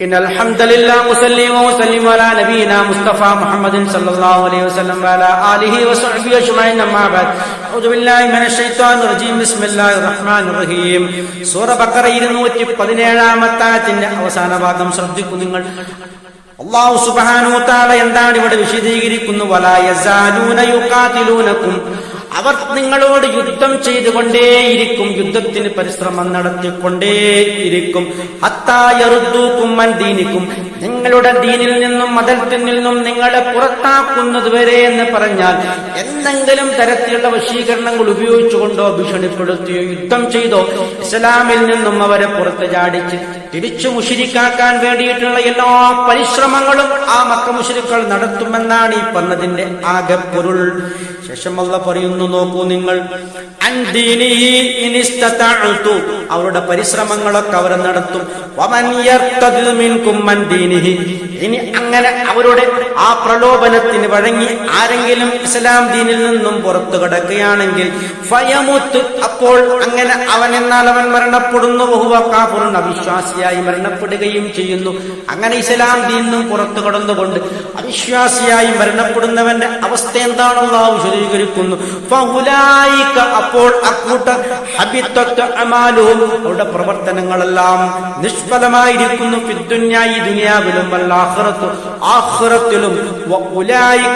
إن الحمد لله مسلم وسلم على نبينا مصطفى محمد صلى الله عليه وسلم وعلى آله وصحبه أجمعين أما بعد أعوذ بالله من الشيطان الرجيم بسم الله الرحمن الرحيم സൂറ ബക്കറ ഇരുന്നൂറ്റി പതിനേഴാമത്തായത്തിന്റെ അവസാന ഭാഗം ശ്രദ്ധിക്കും നിങ്ങൾ അള്ളാഹു സുബ്ഹാനഹു വതആല എന്താണ് ഇവിടെ വിശദീകരിക്കുന്നു വലാ യസാലൂന യുഖാതിലൂനക്കും അവർ നിങ്ങളോട് യുദ്ധം ചെയ്തുകൊണ്ടേയിരിക്കും. യുദ്ധത്തിന് പരിശ്രമം നടത്തിക്കൊണ്ടേയിരിക്കും. ഹത്തായറുദ്ദൂക്കും ദീനിക്കും. നിങ്ങളുടെ ദീനിൽ നിന്നും മതത്തിൽ നിന്നും നിങ്ങളെ പുറത്താക്കുന്നത് വരെ എന്ന് പറഞ്ഞാൽ എന്തെങ്കിലും തരത്തിലുള്ള വശീകരണങ്ങൾ ഉപയോഗിച്ചുകൊണ്ടോ ഭീഷണിപ്പെടുത്തിയോ യുദ്ധം ചെയ്തോ ഇസ്ലാമിൽ നിന്നും അവരെ പുറത്ത് ചാടിച്ച് തിരിച്ചു മുഷിരിക്കാക്കാൻ വേണ്ടിയിട്ടുള്ള എല്ലാ പരിശ്രമങ്ങളും ആ മക്ക മുഷിരിക്കൾ നടത്തുമെന്നാണ് ഈ പറഞ്ഞതിന്റെ ആകെ പൊരുൾ ശേഷം പറയുന്നു നോക്കൂ നിങ്ങൾ. അവരുടെ പരിശ്രമങ്ങളൊക്കെ അവർ നടത്തും. ഇനി അങ്ങനെ അവരുടെ ആ പ്രലോഭനത്തിന് വഴങ്ങി ആരെങ്കിലും ഇസ്ലാം ദീനിൽ നിന്നും പുറത്തു കിടക്കുകയാണെങ്കിൽ ഫയമുത്ത് അപ്പോൾ അങ്ങനെ അവൻ എന്നാൽ അവൻ മരണപ്പെടുന്നു. ബഹുവ കാഫുറുൻ അവിശ്വാസിയായി മരണപ്പെടുകയും ചെയ്യുന്നു. അങ്ങനെ ഇസ്ലാം ദീനിൽ നിന്നും പുറത്തു കടന്നുകൊണ്ട് അവിശ്വാസിയായി മരണപ്പെടുന്നവന്റെ അവസ്ഥ എന്താണെന്ന് ആ വിശദീകരിക്കുന്നു. അപ്പോൾ അക്കൂട്ട ഹബിത്വ അമാലുഹും അവരുടെ പ്രവർത്തനങ്ങളെല്ലാം നിഷ്ഫലമായിരിക്കുന്നു ഫിദ്ദുന്യായി ദുനിയാവിലും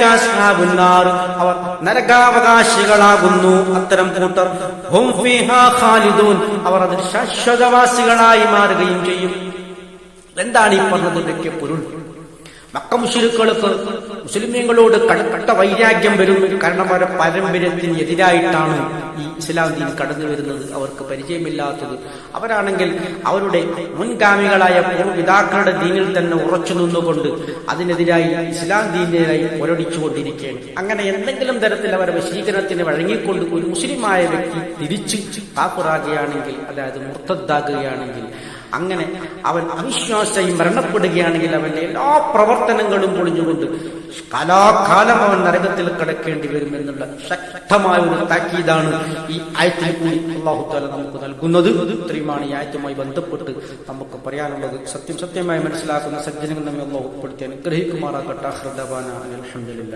അസ്ഹാബുന്നാർ. അവർ നരകാവകാശികളാകുന്നു അത്തരം കൂട്ടർ. അവർ അതിൽ ശാശ്വതവാസികളായി മാറുകയും ചെയ്യും. എന്താണ് ഈ പറഞ്ഞതിന്റെയൊക്കെ പൊരുൾ. മക്ക മുസ്ലിക്കൾക്ക് മുസ്ലിമീങ്ങളോട് കടുത്ത വൈരാഗ്യം വരും. കാരണം അവരുടെ പാരമ്പര്യത്തിന് എതിരായിട്ടാണ് ഈ ഇസ്ലാം ദീൻ കടന്നു വരുന്നത്. അവർക്ക് പരിചയമില്ലാത്തത്. അവരാണെങ്കിൽ അവരുടെ മുൻഗാമികളായ പൂർവിതാക്കളുടെ ദീനിൽ തന്നെ ഉറച്ചു നിന്നുകൊണ്ട് അതിനെതിരായി ഇസ്ലാം ദീനിനായി ഒരടിച്ചുകൊണ്ടിരിക്കുകയാണ് അങ്ങനെ എന്തെങ്കിലും തരത്തിൽ അവരെ വശീകരണത്തിന് വഴങ്ങിക്കൊണ്ട് ഒരു മുസ്ലിമായ വ്യക്തി തിരിച്ച് കാപ്പുറാകുകയാണെങ്കിൽ അതായത് മുർത്തദ്ദാകുകയാണെങ്കിൽ അങ്ങനെ അവൻ അവിശ്വാസയും മരണപ്പെടുകയാണെങ്കിൽ അവന്റെ എല്ലാ പ്രവർത്തനങ്ങളും പൊളിഞ്ഞുകൊണ്ട് കലാകാലം അവൻ നരകത്തിൽ കിടക്കേണ്ടി വരും എന്നുള്ള ശക്തമായ ഒരു താക്കീതാണ് ഈ ആയത്തിൽ കൂടി അള്ളാഹുത്താല നമുക്ക് നൽകുന്നത്. ഇത്രയുമാണ് ഈ ആയത്തുമായി ബന്ധപ്പെട്ട് നമുക്ക് പറയാനുള്ളത്. സത്യം സത്യമായി മനസ്സിലാക്കുന്ന സജ്ജനങ്ങൾ നമ്മെ അള്ളാഹു ഉൾപ്പെടുത്തി അനുഗ്രഹിക്കുമാറാകട്ടെ. ഹൃദവാന അലഹമില്ല